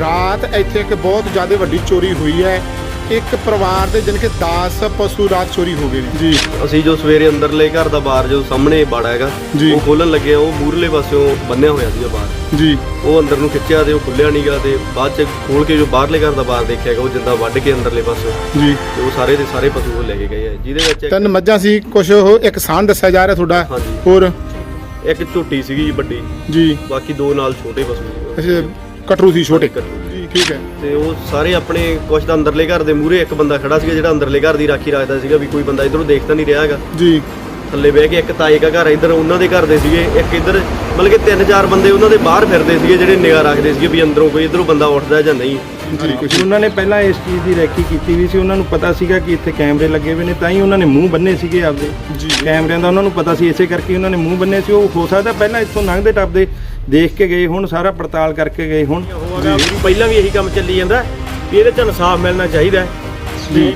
ਰਾਤ ਇੱਥੇ ਇੱਕ ਬਹੁਤ ਜ਼ਿਆਦਾ ਵੱਡੀ ਚੋਰੀ ਹੋਈ ਹੈ। ਇੱਕ ਪਰਿਵਾਰ ਦੇ ਕਿ 10 ਪਸ਼ੂ ਰਾਤ ਚੋਰੀ ਹੋ ਗਏ ਨੇ। ਜੀ। ਅਸੀਂ ਜੋ ਸਵੇਰੇ ਅੰਦਰਲੇ ਘਰ ਦਾ ਬਾਹਰ ਜੋ ਸਾਹਮਣੇ ਬਾੜਾ ਹੈਗਾ ਜੀ। ਉਹ ਖੋਲਣ ਲੱਗੇ ਆ, ਉਹ ਮੂਰਲੇ ਪਾਸਿਓਂ ਬੰਨਿਆ ਹੋਇਆ ਸੀਗਾ ਬਾਹਰ। ਜੀ। ਉਹ ਅੰਦਰ ਨੂੰ ਖਿੱਚਿਆ ਤੇ ਉਹ ਖੁੱਲਿਆ ਨਹੀਂਗਾ ਤੇ ਬਾਅਦ ਚ ਖੋਲ ਕੇ ਜੋ ਬਾਹਰਲੇ ਘਰ ਦਾ ਬਾਹਰ ਦੇਖਿਆ ਹੈਗਾ ਉਹ ਜਿੱਦਾਂ ਵੱਢ ਕੇ ਅੰਦਰਲੇ ਪਾਸਿਓਂ। ਜੀ। ਤੇ ਉਹ ਸਾਰੇ ਦੇ ਸਾਰੇ ਪਸ਼ੂ ਉਹ ਲੈ ਕੇ ਗਏ ਆ। ਜਿਹਦੇ ਵਿੱਚ ਇੱਕ- ਤਿੰਨ ਮੱਝਾਂ ਸੀ ਕੁਝ ਉਹ ਇੱਕ ਸਾਨ ਦੱਸਿਆ ਜਾ ਰਿਹਾ ਤੁਹਾਡਾ ਹਾਂਜੀ। ਹੋਰ? ਇੱਕ ਝੋਟੀ ਸੀਗੀ ਜੀ ਵੱਡੀ। ਜੀ। ਬਾਕੀ ਦੋ ਨਾਲ ਛੋਟੇ ਪਸ਼ੂ। ਅੱਛਾ ਕਟਰੂ ਸੀ ਛੋਟੇ। ਕਟਰੂ। ਜੀ ਠੀਕ ਹੈ। ਤੇ ਉਹ ਸਾਰੇ ਆਪਣੇ ਕੁਛ ਤਾਂ ਅੰਦਰਲੇ ਘਰ ਦੇ ਮੂਹਰੇ ਇੱਕ ਬੰਦਾ ਖੜਾ ਸੀਗਾ ਜਿਹੜਾ ਅੰਦਰਲੇ ਘਰ ਦੀ ਰਾਖੀ ਰੱਖਦਾ ਸੀਗਾ ਵੀ ਕੋਈ ਬੰਦਾ ਇਧਰੋਂ ਦੇਖਦਾ ਨਹੀਂ ਰਿਹਾ ਹੈਗਾ। ਜੀ। ਥੱਲੇ ਬਹਿ ਕੇ ਇੱਕ ਤਾਏ ਦਾ ਘਰ ਇੱਧਰ ਉਹਨਾਂ ਦੇ ਘਰ ਦੇ ਸੀਗੇ ਇੱਕ ਇੱਧਰ ਮਤਲਬ ਕਿ ਤਿੰਨ ਚਾਰ ਬੰਦੇ ਉਹਨਾਂ ਦੇ ਬਾਹਰ ਫਿਰਦੇ ਸੀਗੇ ਜਿਹੜੇ ਨਿਗਾਹ ਰੱਖਦੇ ਸੀਗੇ ਵੀ ਅੰਦਰੋਂ ਕੋਈ ਇੱਧਰੋਂ ਬੰਦਾ ਉੱਠਦਾ ਜਾਂ ਨਹੀਂ। ਜੀ ਉਹਨਾਂ ਨੇ ਪਹਿਲਾਂ ਇਸ ਚੀਜ਼ ਦੀ ਰੈਕੀ ਕੀਤੀ ਵੀ ਸੀ ਉਹਨਾਂ ਨੂੰ ਪਤਾ ਸੀਗਾ ਕਿ ਇੱਥੇ ਕੈਮਰੇ ਲੱਗੇ ਹੋਏ ਨੇ ਤਾਂ ਹੀ ਉਹਨਾਂ ਨੇ ਮੂੰਹ ਬੰਨੇ ਸੀਗੇ ਆਪਦੇ। ਜੀ। ਕੈਮਰਿਆਂ ਦਾ ਉਹਨਾਂ ਨੂੰ ਪਤਾ ਸੀ ਇਸੇ ਕਰਕੇ ਉਹਨਾਂ ਨੇ ਮੂੰਹ ਬੰਨੇ ਸੀ। ਉਹ ਹੋ ਸਕਦਾ ਪਹਿਲਾਂ ਇੱਥੋਂ ਲੰਘਦੇ ਟੱਪਦੇ ਦੇਖ ਕੇ ਗਏ ਹੁਣ ਸਾਰਾ ਪੜਤਾਲ ਕਰਕੇ ਗਏ ਹੁਣ। ਪਹਿਲਾਂ ਵੀ ਇਹੀ ਕੰਮ ਚੱਲੀ ਜਾਂਦਾ ਵੀ ਇਹਦੇ ਚ ਇਨਸਾਫ ਮਿਲਣਾ ਚਾਹੀਦਾ ਹੈ। ਵੀ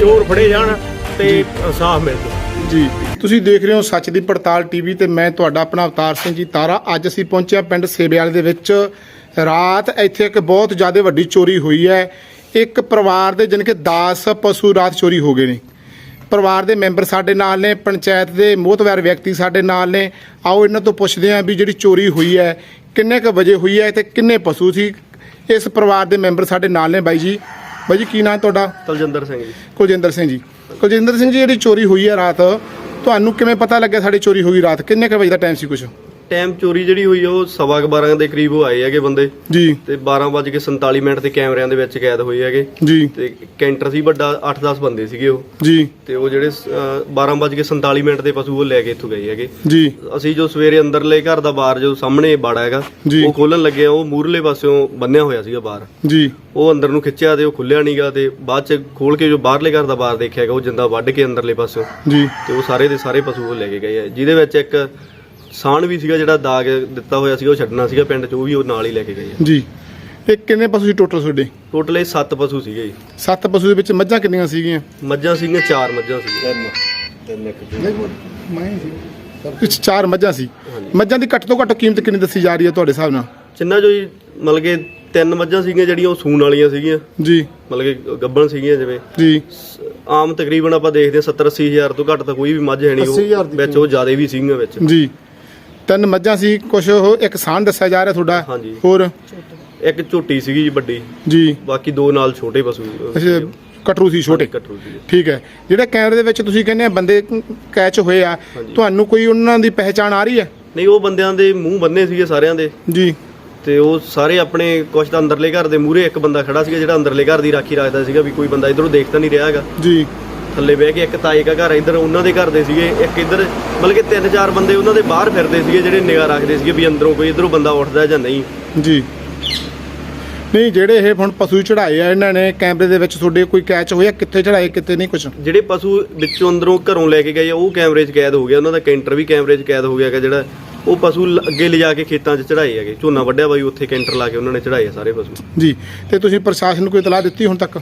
ਚੋਰ ਫੜੇ ਜਾਣ। ਤੇ ਇਨਸਾਫ ਮਿਲ ਜਾਵੇ ਜੀ। ਤੁਸੀਂ ਦੇਖ ਰਹੇ ਹੋ ਸੱਚ ਦੀ ਪੜਤਾਲ ਟੀਵੀ ਤੇ ਮੈਂ ਤੁਹਾਡਾ ਆਪਣਾ ਅਵਤਾਰ ਸਿੰਘ ਜੀ ਤਾਰਾ। ਅੱਜ ਅਸੀਂ ਪਹੁੰਚਿਆ ਪਿੰਡ ਸੇਬੇਵਾਲ ਦੇ ਵਿੱਚ। ਰਾਤ ਇੱਥੇ ਇੱਕ ਬਹੁਤ ਜ਼ਿਆਦਾ ਵੱਡੀ ਚੋਰੀ ਹੋਈ ਹੈ। ਇੱਕ ਪਰਿਵਾਰ ਦੇ ਜਾਣੀ ਕਿ 10 ਪਸ਼ੂ ਰਾਤ ਚੋਰੀ ਹੋ ਗਏ ਨੇ। ਪਰਿਵਾਰ ਦੇ ਮੈਂਬਰ ਸਾਡੇ ਨਾਲ ਨੇ ਪੰਚਾਇਤ ਦੇ ਮੋਹਤਵਰ ਵਿਅਕਤੀ ਸਾਡੇ ਨਾਲ ਨੇ। ਆਓ ਇਹਨਾਂ ਤੋਂ ਪੁੱਛਦੇ ਹਾਂ ਵੀ ਜਿਹੜੀ ਚੋਰੀ ਹੋਈ ਹੈ ਕਿੰਨੇ ਕੁ ਵਜੇ ਹੋਈ ਹੈ ਤੇ ਕਿੰਨੇ ਪਸ਼ੂ ਸੀ? ਇਸ ਪਰਿਵਾਰ ਦੇ ਮੈਂਬਰ ਸਾਡੇ ਨਾਲ ਨੇ ਬਾਈ ਜੀ। ਬਾਈ ਜੀ ਕੀ ਨਾਮ ਤੁਹਾਡਾ? ਤਲਜਿੰਦਰ ਸਿੰਘ ਜੀ। ਕੁਲਜਿੰਦਰ ਸਿੰਘ ਜੀ। ਕੁਲਜਿੰਦਰ ਸਿੰਘ ਜੀ ਜਿਹੜੀ ਚੋਰੀ ਹੋਈ ਹੈ ਰਾਤ ਤੁਹਾਨੂੰ ਕਿਵੇਂ ਪਤਾ ਲੱਗਿਆ ਸਾਡੀ ਚੋਰੀ ਹੋਈ ਰਾਤ? ਕਿੰਨੇ ਕੁ ਵਜੇ ਦਾ ਟਾਈਮ ਸੀ ਕੁਛ? ਟਾਈਮ ਚੋਰੀ ਜਿਹੜੀ ਹੋਈ ਆ, ਉਹ ਸਵਾ ਕੁ 12 ਦੇ ਕਰੀਬ ਉਹ ਆਏ ਹੈਗੇ ਬੰਦੇ। ਜੀ। ਤੇ 12:47 ਮਿੰਟ ਤੇ ਕੈਮਰਿਆਂ ਦੇ ਵਿੱਚ ਕੈਦ ਹੋਏ ਹੈਗੇ। ਜੀ। ਤੇ ਕੈਂਟਰ ਸੀ ਵੱਡਾ 8-10 ਬੰਦੇ ਸੀਗੇ ਉਹ। ਜੀ। ਤੇ ਉਹ ਜਿਹੜੇ 12:47 ਮਿੰਟ ਦੇ ਪਸ਼ੂ ਉਹ ਲੈ ਕੇ ਇੱਥੋਂ ਗਏ ਹੈਗੇ। ਜੀ। ਅਸੀਂ ਜੋ ਸਵੇਰੇ ਅੰਦਰਲੇ ਘਰ ਦਾ ਬਾਹਰ ਜੋ ਸਾਹਮਣੇ ਬਾੜਾ ਹੈਗਾ। ਉਹ ਖੋਲਣ ਲੱਗੇ ਆ, ਉਹ ਮੂਰਲੇ ਪਾਸਿਓਂ ਬੰਨਿਆ ਹੋਇਆ ਸੀਗਾ ਬਾਹਰ ਜੀ। ਉਹ ਅੰਦਰ ਨੂੰ ਖਿੱਚਿਆ ਤੇ ਉਹ ਖੁੱਲਿਆ ਨਹੀਂਗਾ ਤੇ ਬਾਅਦ ਚ ਖੋਲ ਕੇ ਜੋ ਬਾਹਰਲੇ ਘਰ ਦਾ ਬਾਹਰ ਦੇਖਿਆ ਹੈਗਾ ਉਹ ਜਿੰਦਾ ਵੱਢ ਕੇ ਅੰਦਰਲੇ ਪਾਸਿਓਂ। ਜੀ। ਤੇ ਉਹ ਸਾਰੇ ਦੇ ਸਾਰੇ ਪਸ਼ੂ ਉਹ ਲੈ ਕੇ ਗਏ ਆ। ਜਿਹਦੇ ਵਿੱਚ ਇੱਕ ਸਾਣ ਵੀ ਸੀਗਾ ਜਿਹੜਾ ਦਾਗ ਦਿੱਤਾ ਹੋਇਆ ਸੀਗਾ ਉਹ ਛੱਡਣਾ ਸੀਗਾ ਪਿੰਡ 'ਚ ਉਹ ਵੀ ਉਹ ਨਾਲ ਹੀ ਲੈ ਕੇ ਗਏ ਆ। ਜੀ। ਇਹ ਕਿੰਨੇ ਪਸ਼ੂ ਸੀ ਟੋਟਲ ਤੁਹਾਡੇ? ਟੋਟਲ ਇਹ 7 ਪਸ਼ੂ ਸੀਗੇ ਜੀ। ਸੱਤ ਪਸ਼ੂ ਦੇ ਵਿੱਚ ਮੱਝਾਂ ਕਿੰਨੀਆਂ ਸੀਗੀਆਂ? ਮੱਝਾਂ ਸੀਗੀਆਂ 4 ਮੱਝਾਂ ਸੀਗੀਆਂ। ਕੁਝ ਚਾਰ ਮੱਝਾਂ ਸੀ। ਮੱਝਾਂ ਦੀ ਘੱਟ ਤੋਂ ਘੱਟ ਕੀਮਤ ਕਿੰਨੀ ਦੱਸੀ ਜਾ ਰਹੀ ਹੈ ਤੁਹਾਡੇ ਹਿਸਾਬ ਨਾਲ? ਚਿੰਨਾ ਜੋ ਜੀ ਮਤਲਬ ਕਿ ਤਿੰਨ ਮੱਝਾਂ ਸੀਗੀਆਂ ਜਿਹੜੀਆਂ ਉਹ ਸੂਣ ਵਾਲੀਆਂ ਸੀਗੀਆਂ। ਜੀ। ਮਤਲਬ ਕਿ ਗੱਬਣ ਸੀਗੀਆਂ ਜਿਵੇਂ। ਜੀ। ਆਮ ਤਕਰੀਬਨ ਆਪਾਂ ਦੇਖਦੇ ਹਾਂ 70 80 ਹਜ਼ਾਰ ਤੋਂ ਘੱਟ ਤਾਂ ਕੋਈ ਵੀ ਮੱਝ ਹੈ ਨਹੀਂ ਉਹ ਵਿੱਚ ਉਹ ਜ਼ਿਆਦਾ ਵੀ ਸੀਗੀਆਂ ਵਿੱਚ। ਜੀ। ਤਿੰਨ ਮੱਝਾਂ ਸੀ ਕੁਝ ਉਹ ਇੱਕ ਸਾਨ ਦੱਸਿਆ ਜਾ ਰਿਹਾ ਤੁਹਾਡਾ ਹਾਂਜੀ। ਹੋਰ? ਇੱਕ ਝੋਟੀ ਸੀਗੀ ਜੀ ਵੱਡੀ ਜੀ। ਬਾਕੀ ਦੋ ਨਾਲ ਛੋਟੇ ਪਸ਼ੂ ਅੱਛਾ ਕਟਰੂ ਸੀ ਛੋਟੇ। ਕਟਰੂ ਸੀ ਠੀਕ ਹੈ। ਜਿਹੜੇ ਕੈਮਰੇ ਦੇ ਵਿੱਚ ਤੁਸੀਂ ਕਹਿੰਦੇ ਆ ਬੰਦੇ ਕੈਚ ਹੋਏ ਆ ਤੁਹਾਨੂੰ ਕੋਈ ਉਹਨਾਂ ਦੀ ਪਹਿਚਾਣ ਆ ਰਹੀ ਹੈ? ਨਹੀਂ ਉਹ ਬੰਦਿਆਂ ਦੇ ਮੂੰਹ ਬੰਨੇ ਸੀਗੇ ਸਾਰਿਆਂ ਦੇ। ਜੀ। ਤੇ ਉਹ ਸਾਰੇ ਆਪਣੇ ਕੁਛ ਤਾਂ ਅੰਦਰਲੇ ਘਰ ਦੇ ਮੂਹਰੇ ਇੱਕ ਬੰਦਾ ਖੜਾ ਸੀਗਾ ਜਿਹੜਾ ਅੰਦਰਲੇ ਘਰ ਦੀ ਰਾਖੀ ਰੱਖਦਾ ਸੀਗਾ ਵੀ ਕੋਈ ਬੰਦਾ ਇਧਰੋਂ ਦੇਖਦਾ ਨਹੀਂ ਰਿਹਾ ਹੈਗਾ। ਜੀ। ਥੱਲੇ ਬਹਿ ਕੇ ਇੱਕ ਤਾਏ ਦਾ ਘਰ ਇੱਧਰ ਉਹਨਾਂ ਦੇ ਘਰ ਦੇ ਸੀਗੇ ਇੱਕ ਇੱਧਰ ਮਤਲਬ ਕਿ ਤਿੰਨ ਚਾਰ ਬੰਦੇ ਉਹਨਾਂ ਦੇ ਬਾਹਰ ਫਿਰਦੇ ਸੀਗੇ ਜਿਹੜੇ ਨਿਗਾਹ ਰੱਖਦੇ ਸੀਗੇ ਵੀ ਅੰਦਰੋਂ ਕੋਈ ਇਧਰੋਂ ਬੰਦਾ ਉੱਠਦਾ ਜਾਂ ਨਹੀਂ। ਜੀ। ਨਹੀਂ ਜਿਹੜੇ ਇਹ ਹੁਣ ਪਸ਼ੂ ਚੜਾਏ ਆ ਇਹਨਾਂ ਨੇ ਕੈਮਰੇ ਦੇ ਵਿੱਚ ਤੁਹਾਡੇ ਕੋਈ ਕੈਚ ਹੋਇਆ? ਕਿੱਥੇ ਚੜਾਏ ਕਿੱਥੇ ਨਹੀਂ ਕੁਝ ਜਿਹੜੇ ਪਸ਼ੂ ਵਿੱਚੋਂ ਅੰਦਰੋਂ ਘਰੋਂ ਲੈ ਕੇ ਗਏ ਆ ਉਹ ਕੈਮਰੇ 'ਚ ਕੈਦ ਹੋ ਗਿਆ। ਉਹਨਾਂ ਦਾ ਕੈਂਟਰ ਵੀ ਕੈਮਰੇ 'ਚ ਕੈਦ ਹੋ ਗਿਆ ਜਿਹੜਾ ਉਹ ਪਸ਼ੂ ਅੱਗੇ ਲਿਜਾ ਕੇ ਖੇਤਾਂ 'ਚ ਚੜਾਏ ਹੈਗੇ। ਝੋਨਾ ਵੱਢਿਆ ਬਾਈ ਉੱਥੇ ਕੈਂਟਰ ਲਾ ਕੇ ਉਹਨਾਂ ਨੇ ਚੜਾਏ ਸਾਰੇ ਪਸ਼ੂ। ਜੀ ਤੇ ਤੁਸੀਂ ਪ੍ਰਸ਼ਾਸਨ ਨੂੰ ਕੋਈ ਇਤਲਾਹ ਦਿੱਤੀ ਹੁਣ ਤੱਕ?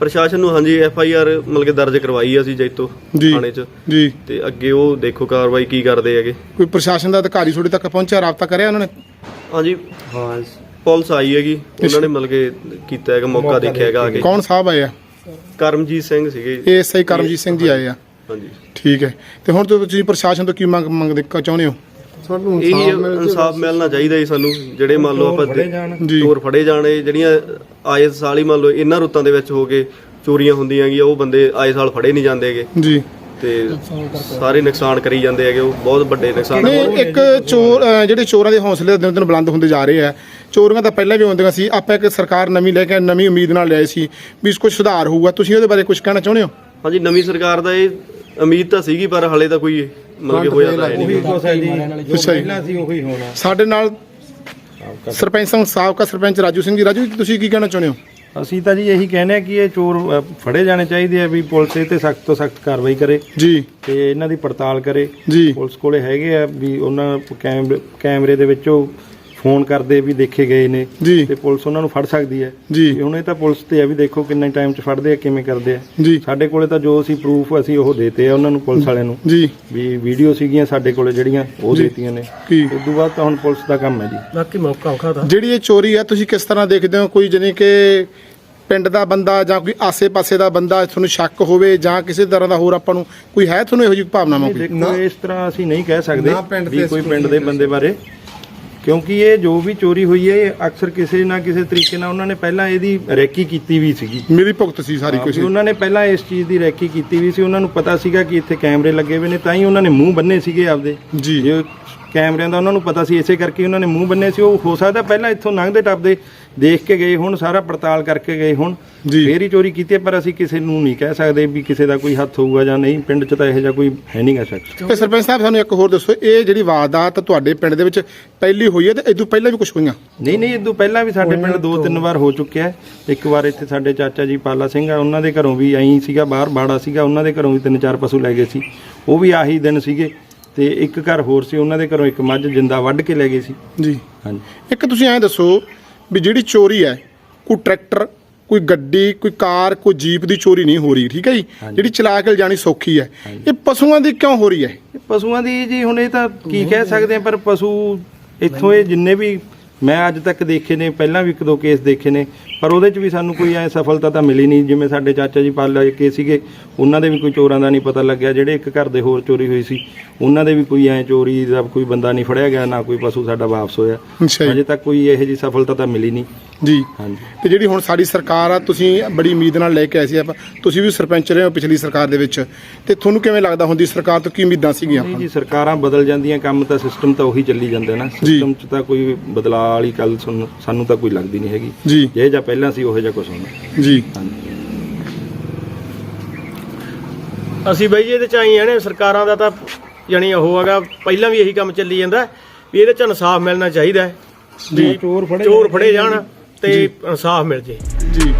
ਪ੍ਰਸ਼ਾਸਨ ਨੂੰ ਹਾਂਜੀ ਐਫ ਆਈ ਆਰ ਮਤਲਬ ਕਿ ਦਰਜ ਕਰਵਾਈ ਆ ਅਸੀਂ ਜੈਤੋ ਜੀ। ਥਾਣੇ 'ਚ। ਜੀ। ਤੇ ਅੱਗੇ ਉਹ ਦੇਖੋ ਕਾਰਵਾਈ ਕੀ ਕਰਦੇ ਹੈਗੇ। ਕੋਈ ਪ੍ਰਸ਼ਾਸਨ ਦਾ ਅਧਿਕਾਰੀ ਤੁਹਾਡੇ ਤੱਕ ਪਹੁੰਚਿਆ ਰਾਬਤਾ ਕਰਿਆ ਉਹਨਾਂ ਨੇ? ਹਾਂਜੀ ਹਾਂ ਪੁਲਿਸ ਆਈ ਹੈਗੀ ਉਹਨਾਂ ਨੇ ਮਤਲਬ ਕਿ ਕੀਤਾ ਹੈਗਾ ਮੌਕਾ ਦੇਖਿਆ ਹੈਗਾ ਆ ਕੇ। ਕੌਣ ਸਾਹਿਬ ਆਏ ਆ? ਕਰਮਜੀਤ ਸਿੰਘ ਸੀਗੇ ਏਐਸਆਈ ਕਰਮਜੀਤ ਸਿੰਘ ਜੀ ਆਏ ਆ। ਹਾਂਜੀ। ਠੀਕ ਹੈ। ਤੇ ਹੁਣ ਤੋਂ ਤੁਸੀਂ ਪ੍ਰਸ਼ਾਸਨ ਤੋਂ ਕੀ ਮੰਗ ਮੰਗਦੇ ਕ- ਚਾਹੁੰਦੇ ਹੋ? ਇਹ ਇਨਸਾਫ ਮਿਲਣਾ ਚਾਹੀਦਾ ਜੀ ਸਾਨੂੰ ਜਿਹੜੇ ਮੰਨ ਲਓ ਆਪਾਂ ਚੋਰ ਫੜੇ ਜਾਣੇ ਜਿਹੜੀਆਂ ਆਏ ਸਾਲ ਹੀ ਮੰਨ ਲਓ ਇਹਨਾਂ ਰੁੱਤਾਂ ਦੇ ਵਿੱਚ ਹੋ ਕੇ ਚੋਰੀਆਂ ਹੁੰਦੀਆਂ ਹੈਗੀਆਂ ਉਹ ਬੰਦੇ ਆਏ ਸਾਲ ਫੜੇ ਨਹੀਂ ਜਾਂਦੇ ਹੈਗੇ। ਜੀ। ਤੇ ਸਾਰੇ ਨੁਕਸਾਨ ਕਰੀ ਜਾਂਦੇ ਹੈਗੇ ਉਹ ਬਹੁਤ ਵੱਡੇ ਨੁਕਸਾਨ ਨਹੀਂ ਇੱਕ ਚੋਰ ਜਿਹੜੇ ਚੋਰਾਂ ਦੇ ਹੌਸਲੇ ਦਿਨ ਦਿਨ ਬੁਲੰਦ ਹੁੰਦੇ ਜਾ ਰਹੇ ਆ ਚੋਰੀਆਂ ਤਾਂ ਪਹਿਲਾਂ ਵੀ ਹੁੰਦੀਆਂ ਸੀ ਆਪਾਂ ਇੱਕ ਸਰਕਾਰ ਨਵੀਂ ਲੈ ਕੇ ਨਵੀਂ ਉਮੀਦ ਨਾਲ ਲਿਆਏ ਸੀ ਵੀ ਇਸ ਕੁਝ ਸੁਧਾਰ ਹੋਊਗਾ ਤੁਸੀਂ ਉਹਦੇ ਬਾਰੇ ਕੁਝ ਕਹਿਣਾ ਚਾਹੁੰਦੇ ਹੋ? ਹਾਂਜੀ ਨਵੀਂ ਸਰਕਾਰ ਦਾ ਇਹ ਉਮੀਦ ਤਾਂ ਸੀਗੀ ਪਰ ਹਲੇ ਤਾਂ ਕੋਈ ਮਤਲਬ ਕਿ ਹੋਇਆ ਤਾਂ ਹੈ ਨਹੀਂ। ਉਹੀ ਕੁਛ ਹੈ ਜੀ। ਜੋ ਅੱਛਾ ਜੀ। ਪਹਿਲਾਂ ਸੀ ਉਹੀ ਹੋਣਾ। ਸਾਡੇ ਨਾਲ ਸਰਪੰਚ ਸਾਹਿਬ ਸਾਬਕਾ ਸਰਪੰਚ ਰਾਜੂ ਸਿੰਘ ਜੀ। ਰਾਜੂ ਜੀ, ਤੁਸੀਂ ਕੀ ਕਹਿਣਾ ਚਾਹੁੰਦੇ ਹੋ? ਅਸੀਂ ਤਾਂ ਜੀ ਇਹੀ ਕਹਿੰਦੇ ਆ ਕਿ ਇਹ ਚੋਰ ਅ, ਫੜੇ ਜਾਣੇ ਚਾਹੀਦੇ ਆ ਵੀ ਪੁਲਿਸ ਇਹ ਤੇ ਸਖਤ ਤੋਂ ਸਖਤ ਕਾਰਵਾਈ ਕਰੇ ਜੀ। ਤੇ ਇਹਨਾਂ ਦੀ ਪੜਤਾਲ ਕਰੇ। ਜੀ। ਪੁਲਿਸ ਕੋਲੇ ਹੈਗੇ ਆ ਵੀ ਉਹਨਾਂ ਕੈਮਰੇ ਕੈਮਰੇ ਦੇ ਵਿੱਚੋਂ ਫੋਨ ਕਰਦੇ ਵੀ ਦੇਖੇ ਗਏ ਨੇ ਜੀ। ਤੇ ਪੁਲਿਸ ਉਹਨਾਂ ਨੂੰ ਫੜ ਸਕਦੀ ਹੈ। ਜੀ। ਤੇ ਹੁਣ ਇਹ ਤਾਂ ਪੁਲਿਸ ਤੇ ਆ ਵੀ ਦੇਖੋ ਕਿੰਨੇ ਟਾਈਮ 'ਚ ਫੜਦੇ ਆ ਕਿਵੇਂ ਕਰਦੇ ਆ। ਜੀ। ਸਾਡੇ ਕੋਲੇ ਤਾਂ ਜੋ ਅਸੀਂ ਪ੍ਰੂਫ ਅਸੀਂ ਉਹ ਦੇਤੇ ਆ ਉਹਨਾਂ ਨੂੰ ਪੁਲਿਸ ਵਾਲਿਆਂ ਨੂੰ। ਜੀ। ਵੀ ਵੀਡੀਓ ਸੀਗੀਆਂ ਸਾਡੇ ਕੋਲੇ ਜਿਹੜੀਆਂ ਉਹ ਜੀ। ਦੇਤੀਆਂ ਨੇ। ਕੀ? ਉਸ ਤੋਂ ਬਾਅਦ ਤਾਂ ਹੁਣ ਪੁਲਿਸ ਦਾ ਕੰਮ ਹੈ ਜੀ। ਬਾਕੀ ਮੌਕਾ ਔਖਾ ਤਾਂ। ਜਿਹੜੀ ਇਹ ਚੋਰੀ ਹੈ ਤੁਸੀਂ ਕਿਸ ਤਰ੍ਹਾਂ ਦੇਖਦੇ ਹੋ? ਕੋਈ ਜਾਣੀ ਕਿ ਪਿੰਡ ਦਾ ਬੰਦਾ ਜਾਂ ਕੋਈ ਆਸੇ-ਪਾਸੇ ਦਾ ਬੰਦਾ ਤੁਹਾਨੂੰ ਸ਼ੱਕ ਹੋਵੇ ਜਾਂ ਕਿਸੇ ਤਰ੍ਹਾਂ ਦਾ ਹੋਰ ਆਪਾਂ ਨੂੰ ਕੋਈ ਹੈ ਤੁਹਾਨੂੰ ਇਹੋ ਜਿਹੀ ਭਾਵਨਾ ਨਹੀਂ, ਕੋਈ ਦੇਖੋ ਇਸ ਤਰ੍ਹਾਂ ਅਸੀਂ ਨਹੀਂ ਕਹਿ ਸਕਦੇ ਨਾ ਪਿੰਡ ਵੀ ਤੇ ਕੋਈ ਪਿੰਡ ਦੇ ਬੰਦੇ ਬਾਰੇ। ਕਿਉਂਕਿ ਇਹ ਜੋ ਵੀ ਚੋਰੀ ਹੋਈ ਹੈ ਇਹ ਅਕਸਰ ਕਿਸੇ ਨਾ ਕਿਸੇ ਤਰੀਕੇ ਨਾਲ ਉਹਨਾਂ ਨੇ ਪਹਿਲਾਂ ਇਹਦੀ ਰੈਕੀ ਕੀਤੀ ਵੀ ਸੀਗੀ। ਮੇਰੀ ਭੁਗਤ ਸੀ ਸਾਰੀ ਕੁਝ ਵੀ ਉਹਨਾਂ ਨੇ ਪਹਿਲਾਂ ਇਸ ਚੀਜ਼ ਦੀ ਰੈਕੀ ਕੀਤੀ ਵੀ ਸੀ ਉਹਨਾਂ ਨੂੰ ਪਤਾ ਸੀਗਾ ਕਿ ਇੱਥੇ ਕੈਮਰੇ ਲੱਗੇ ਹੋਏ ਨੇ ਤਾਂ ਹੀ ਉਹਨਾਂ ਨੇ ਮੂੰਹ ਬੰਨੇ ਸੀਗੇ ਆਪਦੇ। ਜੀ। ਜੇ ਕੈਮਰਿਆਂ ਦਾ ਉਹਨਾਂ ਨੂੰ ਪਤਾ ਸੀ ਇਸੇ ਕਰਕੇ ਉਹਨਾਂ ਨੇ ਮੂੰਹ ਬੰਨੇ ਸੀ। ਉਹ ਹੋ ਸਕਦਾ ਪਹਿਲਾਂ ਇੱਥੋਂ ਲੰਘਦੇ ਟੱਪਦੇ ਦੇਖ ਕੇ ਗਏ ਹੁਣ ਸਾਰਾ ਪੜਤਾਲ ਕਰਕੇ ਗਏ ਹੁਣ। ਫੇਰ ਹੀ ਚੋਰੀ ਕੀਤੀ ਹੈ, ਪਰ ਅਸੀਂ ਕਿਸੇ ਨੂੰ ਨਹੀਂ ਕਹਿ ਸਕਦੇ ਵੀ ਕਿਸੇ ਦਾ ਕੋਈ ਹੱਥ ਹੋਊਗਾ ਜਾਂ ਨਹੀਂ। ਪਿੰਡ 'ਚ ਤਾਂ ਇਹੋ ਜਿਹਾ ਕੋਈ ਹੈ ਨਹੀਂਗਾ ਸ਼ਖਸ। ਤੇ ਸਰਪੰਚ ਸਾਹਿਬ ਸਾਨੂੰ ਇੱਕ ਹੋਰ ਦੱਸੋ ਇਹ ਜਿਹੜੀ ਵਾਰਦਾਤ ਤੁਹਾਡੇ ਪਿੰਡ ਦੇ ਵਿੱਚ ਪਹਿਲੀ ਹੋਈ ਹੈ ਤੇ ਇਦੋਂ ਪਹਿਲਾਂ ਵੀ ਕੁਝ ਹੋਈਆਂ? ਨਹੀਂ ਨਹੀਂ ਇਦੋਂ ਪਹਿਲਾਂ ਵੀ ਸਾਡੇ ਪਿੰਡ ਦੋ ਤਿੰਨ ਵਾਰ ਹੋ ਚੁੱਕਿਆ ਹੈ। ਇੱਕ ਵਾਰ ਇੱਥੇ ਸਾਡੇ ਚਾਚਾ ਜੀ ਪਾਲਾ ਸਿੰਘ ਆ ਉਹਨਾਂ ਦੇ ਘਰੋਂ ਵੀ ਐਂ ਸੀਗਾ ਬਾਹਰ ਬਾੜਾ ਸੀਗਾ ਉਹਨਾਂ ਦੇ ਘਰੋਂ ਵੀ ਤਿੰਨ ਚਾਰ ਪਸ਼ੂ ਲੈ ਗਏ ਸੀ। ਉਹ ਵੀ ਆਹੀ ਦਿਨ ਸੀਗੇ ਤੇ ਇੱਕ ਘਰ ਹੋਰ ਸੀ ਉਹਨਾਂ ਦੇ ਘਰੋਂ ਇੱਕ ਮੱਝ ਜਿੰਦਾ ਵੱਢ ਕੇ ਲੈ ਗਏ ਸੀ। ਜੀ। ਹਾਂਜੀ। ਇੱਕ ਤੁਸੀਂ ਐਂ ਦੱਸੋ ਵੀ ਜਿਹੜੀ ਚੋਰੀ ਹੈ ਕੋਈ ਟਰੈਕਟਰ ਕੋਈ ਗੱਡੀ ਕੋਈ ਕਾਰ ਕੋਈ ਜੀਪ ਦੀ ਚੋਰੀ ਨਹੀਂ ਹੋ ਰਹੀ ਠੀਕ ਹੈ ਜੀ? ਜਿਹੜੀ ਚਲਾ ਕੇ ਲਿਜਾਣੀ ਸੌਖੀ ਹੈ। ਇਹ ਪਸ਼ੂਆਂ ਦੀ ਕਿਉਂ ਹੋ ਰਹੀ ਹੈ? ਪਸ਼ੂਆਂ ਦੀ ਜੀ ਹੁਣ ਇਹ ਤਾਂ ਕੀ ਕਹਿ ਸਕਦੇ ਆ ਪਰ ਪਸ਼ੂ ਇੱਥੋਂ ਇਹ ਜਿੰਨੇ ਵੀ ਮੈਂ ਅੱਜ ਤੱਕ ਦੇਖੇ ਨੇ ਪਹਿਲਾਂ ਵੀ ਇੱਕ ਦੋ ਕੇਸ ਦੇਖੇ ਨੇ ਪਰ ਉਹਦੇ 'ਚ ਵੀ ਸਾਨੂੰ ਕੋਈ ਐ ਸਫਲਤਾ ਤਾਂ ਮਿਲੀ ਨਹੀਂ ਜਿਵੇਂ ਸਾਡੇ ਚਾਚਾ ਜੀ ਪਾਲਾ ਕੇ ਸੀਗੇ ਉਹਨਾਂ ਦੇ ਵੀ ਕੋਈ ਚੋਰਾਂ ਦਾ ਨਹੀਂ ਪਤਾ ਲੱਗਿਆ ਜਿਹੜੇ ਇੱਕ ਘਰ ਦੇ ਹੋਰ ਚੋਰੀ ਹੋਈ ਸੀ ਉਹਨਾਂ ਦੇ ਵੀ ਕੋਈ ਐ ਚੋਰੀ ਦਾ ਕੋਈ ਬੰਦਾ ਨਹੀਂ ਫੜਿਆ ਗਿਆ ਨਾ ਕੋਈ ਪਸ਼ੂ ਸਾਡਾ ਵਾਪਸ ਹੋਇਆ। ਅੱਛਾ ਜੀ। ਅਜੇ ਤੱਕ ਕੋਈ ਇਹੋ ਜੀ ਸਫਲਤਾ ਤਾਂ ਮਿਲੀ ਨਹੀਂ। ਜੀ। ਹਾਂਜੀ। ਤੇ ਜਿਹੜੀ ਹੁਣ ਸਾਡੀ ਸਰਕਾਰ ਆ ਤੁਸੀਂ ਬੜੀ ਉਮੀਦ ਨਾਲ ਲੈ ਕੇ ਆਏ ਸੀ ਆਪਾਂ ਤੁਸੀਂ ਵੀ ਸਰਪੰਚ ਰਹੇ ਹੋ ਪਿਛਲੀ ਸਰਕਾਰ ਦੇ ਵਿੱਚ ਤੇ ਤੁਹਾਨੂੰ ਕਿਵੇਂ ਲੱਗਦਾ ਹੁੰਦੀ ਸਰਕਾਰ ਤੋਂ ਕੀ ਉਮੀਦਾਂ ਸੀਗੀਆਂ? ਨਹੀਂ ਜੀ ਸਰਕਾਰਾਂ ਬਦਲ ਜਾਂਦੀਆਂ ਕੰਮ ਤਾਂ ਸਿਸਟਮ ਤਾਂ ਉਹੀ ਚੱਲੀ ਜਾਂਦਾ ਨਾ। ਸਿਸਟਮ 'ਚ ਤਾਂ ਕੋਈ ਬਦਲਾਅ ਵਾਲੀ ਗੱਲ ਸਾਨੂੰ ਸਾਨੂੰ ਤਾਂ ਕੋਈ ਲੱਗਦੀ ਨਹੀਂ ਹੈਗੀ। ਜੀ। ਜੇ ਜਾਂ ਪਹਿਲਾਂ ਸੀ ਉਹੋ ਜਿਹਾ ਕੁਝ ਹੋਣਾ ਜੀ। ਹਾਂਜੀ। ਅਸੀਂ ਬਈ ਜੀ ਇਹਦੇ ਚ ਆਈ ਆ ਨੇ ਸਰਕਾਰਾਂ ਦਾ ਤਾਂ ਜਾਣੀ ਉਹ ਹੈਗਾ ਪਹਿਲਾਂ ਵੀ ਇਹੀ ਕੰਮ ਚੱਲੀ ਜਾਂਦਾ ਵੀ ਇਹਦੇ ਚ ਇਨਸਾਫ ਮਿਲਣਾ ਚਾਹੀਦਾ ਹੈ। ਵੀ ਚੋਰ ਫੜੇ ਚੋਰ ਫੜੇ ਜਾਣ ਤੇ ਇਨਸਾਫ ਮਿਲ ਜੇ। ਜੀ।